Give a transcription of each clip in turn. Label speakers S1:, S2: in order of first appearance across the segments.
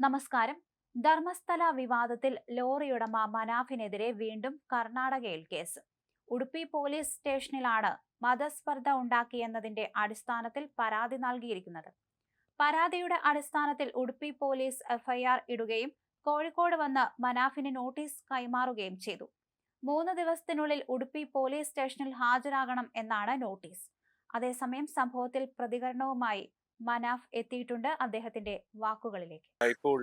S1: നമസ്കാരം. ധർമ്മസ്ഥല വിവാദത്തിൽ ലോറിയുടമ മനാഫിനെതിരെ വീണ്ടും കർണാടകയിൽ കേസ്. ഉടുപ്പി പോലീസ് സ്റ്റേഷനിലാണ് മതസ്പർദ്ധ ഉണ്ടാക്കിയെന്നതിന്റെ അടിസ്ഥാനത്തിൽ പരാതി നൽകിയിരിക്കുന്നത്. പരാതിയുടെ അടിസ്ഥാനത്തിൽ ഉടുപ്പി പോലീസ് എഫ്ഐആർ ഇടുകയും കോഴിക്കോട് വന്ന് മനാഫിന് നോട്ടീസ് കൈമാറുകയും ചെയ്തു. മൂന്ന് ദിവസത്തിനുള്ളിൽ ഉടുപ്പി പോലീസ് സ്റ്റേഷനിൽ ഹാജരാകണം എന്നാണ് നോട്ടീസ്. അതേസമയം സംഭവത്തിൽ പ്രതികരണവുമായി മനാഫ് എത്തിയിട്ടുണ്ട് അദ്ദേഹത്തിന്റെ വാക്കുകളിലേക്ക്.
S2: ഇപ്പോൾ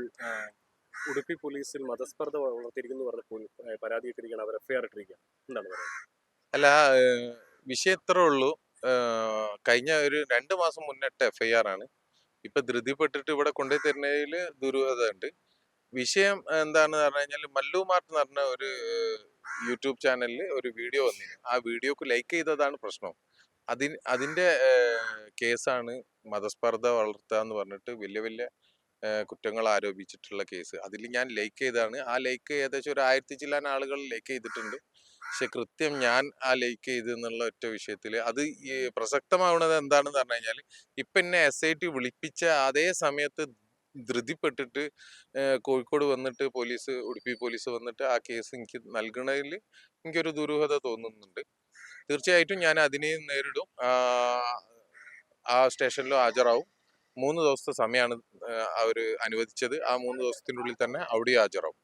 S2: ഉടുപ്പി പോലീസിൽ മതസ്പർദ്ധ വളർത്തിയിരിക്കുന്നു പറഞ്ഞ പരാതി ഇട്ടിരിക്കുകയാണ് അവർ എഫ്ഐആർ ഇട്ടിരിക്കുകയാണ്. എന്താണ് പറയുന്നത്?
S3: അല്ല വിഷയം ഇത്ര ഉള്ളൂ. കഴിഞ്ഞ ഒരു രണ്ട് മാസം മുന്നിട്ട് എഫ്ഐആർ ഐ ആർ ആണ്. ഇപ്പൊ ധൃതിപ്പെട്ടിട്ട് ഇവിടെ കൊണ്ടുപോയി തരുന്നതിൽ ദുരൂഹത ഉണ്ട് വിഷയം എന്താണെന്ന് പറഞ്ഞു കഴിഞ്ഞാൽ മല്ലു മാർട്ട് എന്ന് പറഞ്ഞ ഒരു യൂട്യൂബ് ചാനലിൽ ഒരു വീഡിയോ വന്നിരുന്നു. ആ വീഡിയോക്ക് ലൈക്ക് ചെയ്തതാണ് പ്രശ്നം. അതിന് അതിന്റെ ഏഹ് കേസാണ് മതസ്പർദ്ധ വളർത്തുക എന്ന് പറഞ്ഞിട്ട് വലിയ വലിയ കുറ്റങ്ങൾ ആരോപിച്ചിട്ടുള്ള കേസ്. അതിൽ ഞാൻ ലൈക്ക് ചെയ്താണ് ആ ലൈക്ക് ഏകദേശം ഒരു ആയിരത്തി ചില്ലാൻ ആളുകൾ ലൈക്ക് ചെയ്തിട്ടുണ്ട്. പക്ഷെ കൃത്യം ഞാൻ ആ ലൈക്ക് ചെയ്ത് എന്നുള്ള ഒറ്റ വിഷയത്തിൽ. അത് ഈ പ്രസക്തമാവുന്നത് എന്താണെന്ന് പറഞ്ഞു കഴിഞ്ഞാൽ ഇപ്പം എന്നെ എസ് ഐ ടി വിളിപ്പിച്ച അതേ സമയത്ത് ധൃതിപ്പെട്ടിട്ട് കോഴിക്കോട് വന്നിട്ട് പോലീസ് ഉടുപ്പി പോലീസ് വന്നിട്ട് ആ കേസ് എനിക്ക് നൽകണതിൽ എനിക്കൊരു ദുരൂഹത തോന്നുന്നുണ്ട്. തീർച്ചയായിട്ടും ഞാൻ അതിനെയും നേരിടും. ആ സ്റ്റേഷനിലും ഹാജരാവും. മൂന്ന് ദിവസത്തെ സമയമാണ് അവർ അനുവദിച്ചത്. ആ മൂന്ന് ദിവസത്തിനുള്ളിൽ തന്നെ അവിടെ ഹാജരാവും.